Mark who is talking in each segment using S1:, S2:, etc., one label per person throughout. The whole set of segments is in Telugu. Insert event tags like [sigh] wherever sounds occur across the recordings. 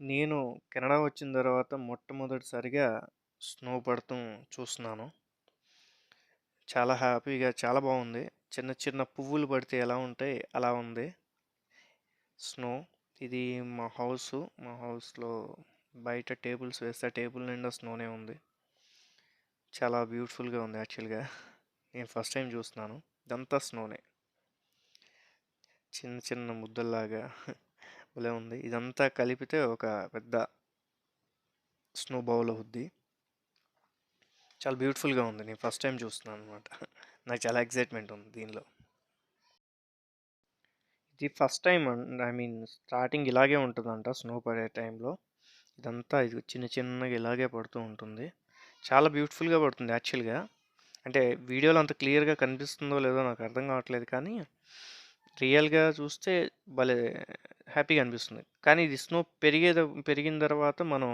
S1: నేను కెనడా వచ్చిన తర్వాత మొట్టమొదటిసారిగా స్నో పడటం చూస్తున్నాను. చాలా హ్యాపీగా చాలా బాగుంది. చిన్న చిన్న పువ్వులు పడితే ఎలా ఉంటాయి అలా ఉంది. స్నో. ఇది మా హౌస్ మా హౌస్‌లో బయట టేబుల్స్ వేస్తే టేబుల్ నిండా స్నోనే ఉంది. చాలా బ్యూటిఫుల్‌గా ఉంది యాక్చువల్‌గా. నేను ఫస్ట్ టైం చూస్తున్నాను. ఇదంతా స్నోనే. చిన్న చిన్న ముద్దల్లాగా భలే ఉంది. ఇదంతా కలిపితే ఒక పెద్ద స్నో బౌల్ అవుద్ది. చాలా బ్యూటిఫుల్‌గా ఉంది. నేను ఫస్ట్ టైం చూస్తున్నాను అనమాట. నాకు చాలా ఎక్సైట్‌మెంట్ ఉంది దీనిలో. ఇది first time and I mean starting ఇలాగే ఉంటుందంట స్నో పడే టైంలో. ఇదంతా ఇది చిన్న చిన్నగా ఇలాగే పడుతూ ఉంటుంది. చాలా బ్యూటిఫుల్‌గా పడుతుంది యాక్చువల్‌గా. అంటే వీడియోలో అంత క్లియర్‌గా కనిపిస్తుందో లేదో నాకు అర్థం కావట్లేదు కానీ రియల్‌గా చూస్తే భలే హ్యాపీగా అనిపిస్తుంది. కానీ ఇది స్నో పెరిగే పెరిగిన తర్వాత మనం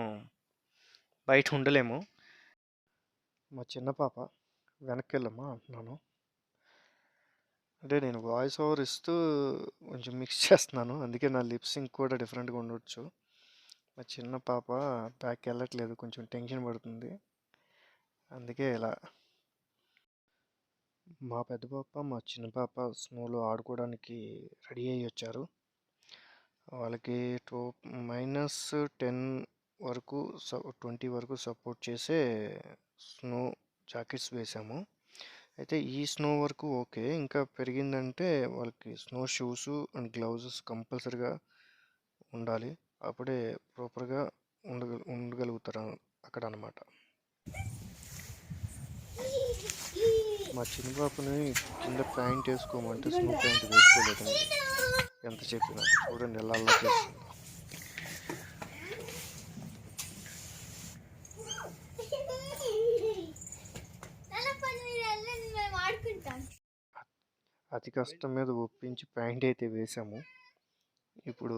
S1: బయట ఉండలేము. మా చిన్న పాప వెనక్కి వెళ్ళమ్మా అంటున్నాను. అంటే నేను వాయిస్ ఓవర్ ఇస్తూ కొంచెం మిక్స్ [laughs] చేస్తున్నాను. అందుకే నా లిప్ సింక్ కూడా డిఫరెంట్‌గా ఉండొచ్చు. మా చిన్న పాప బ్యాక్ వెళ్ళట్లేదు. కొంచెం టెన్షన్ పడుతుంది. అందుకే ఇలా మా పెద్ద పాప, మా చిన్న పాప స్నోలో ఆడుకోవడానికి రెడీ అయ్యి వచ్చారు వాళ్ళకి టోప్ మైనస్ టెన్ వరకు స 20 వరకు సపోర్ట్ చేసే స్నో జాకెట్స్ వేసాము అయితే ఈ స్నో వరకు ఓకే. ఇంకా పెరిగిందంటే వాళ్ళకి స్నో షూస్ అండ్ గ్లౌజెస్ కంపల్సరిగా ఉండాలి. అప్పుడే ప్రాపర్‌గా ఉండగ ఉండగలుగుతారు అక్కడ అన్నమాట మా చిన్న పాపని కింద ప్యాంట్ వేసుకోమంటే స్మూత్ ప్యాంట్ వేసుకోలేదండి. ఎంత చెప్పినా. చూడండి ఎలా చేస్తుంది అతి కష్టం మీద ఒప్పించి ప్యాంట్ అయితే వేసాము ఇప్పుడు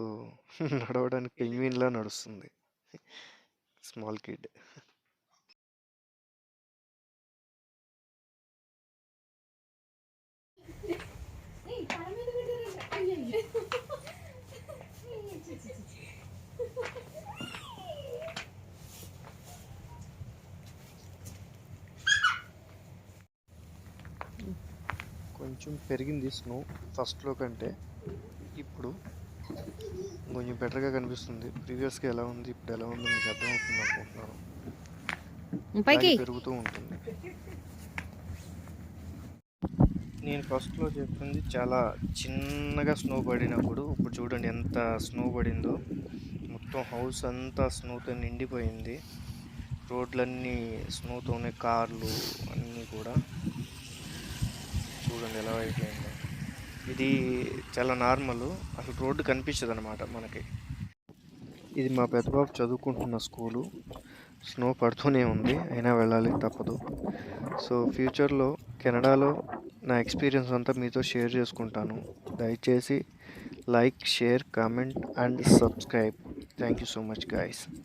S1: నడవడానికి పెంగ్విన్‌లా నడుస్తుంది. Small kid. కొంచెం పెరిగింది స్నో ఫస్ట్‌లో కంటే. ఇప్పుడు కొంచెం బెటర్‌గా కనిపిస్తుంది. ప్రీవియస్‌గా ఎలా ఉంది, ఇప్పుడు ఎలా ఉందో మీకు అర్థమవుతుంది అనుకుంటున్నాను. పెరుగుతూ ఉంటుంది. నేను ఫస్ట్‌లో చెప్పింది చాలా చిన్నగా స్నో పడినప్పుడు, ఇప్పుడు చూడండి ఎంత స్నో పడిందో. మొత్తం హౌస్ అంతా స్నోతో నిండిపోయింది. రోడ్లన్నీ స్నోతోనే కార్లు అన్నీ కూడా. చూడండి ఎలా అయిపోయిందో. ఇది చాలా నార్మల్ అసలు రోడ్డు కనిపించదు అనమాట మనకి. ఇది మా పెద్దబాబు చదువుకుంటున్న స్కూలు. స్నో పడుతూనే ఉంది. అయినా వెళ్ళాలి తప్పదు. సో, ఫ్యూచర్‌లో కెనడాలో నా ఎక్స్‌పీరియన్స్ అంతా మీతో షేర్ చేసుకుంటాను. దయచేసి like, share, comment and subscribe. Thank you so much guys